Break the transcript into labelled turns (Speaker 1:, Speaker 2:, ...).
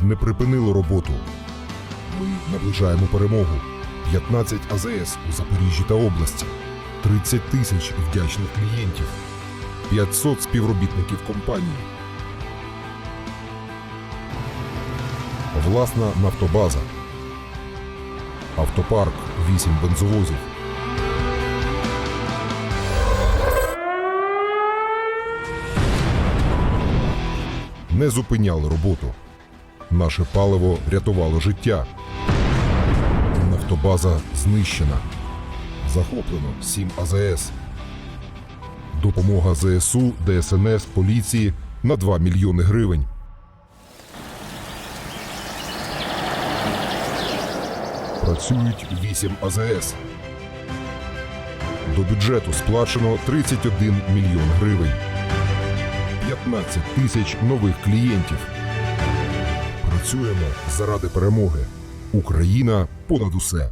Speaker 1: Не припинили роботу. Ми наближаємо перемогу. 15 АЗС у Запоріжжі та області, 30 тисяч вдячних клієнтів, 500 співробітників компанії. Власна нафтобаза. Автопарк 8 бензовозів. Не зупиняли роботу. Наше паливо рятувало життя. Нафтобаза знищена. Захоплено 7 АЗС. Допомога ЗСУ, ДСНС, поліції на 2 мільйони гривень. Працюють 8 АЗС. До бюджету сплачено 31 мільйон гривень. 15 тисяч нових клієнтів. Працюємо заради перемоги. Україна понад усе.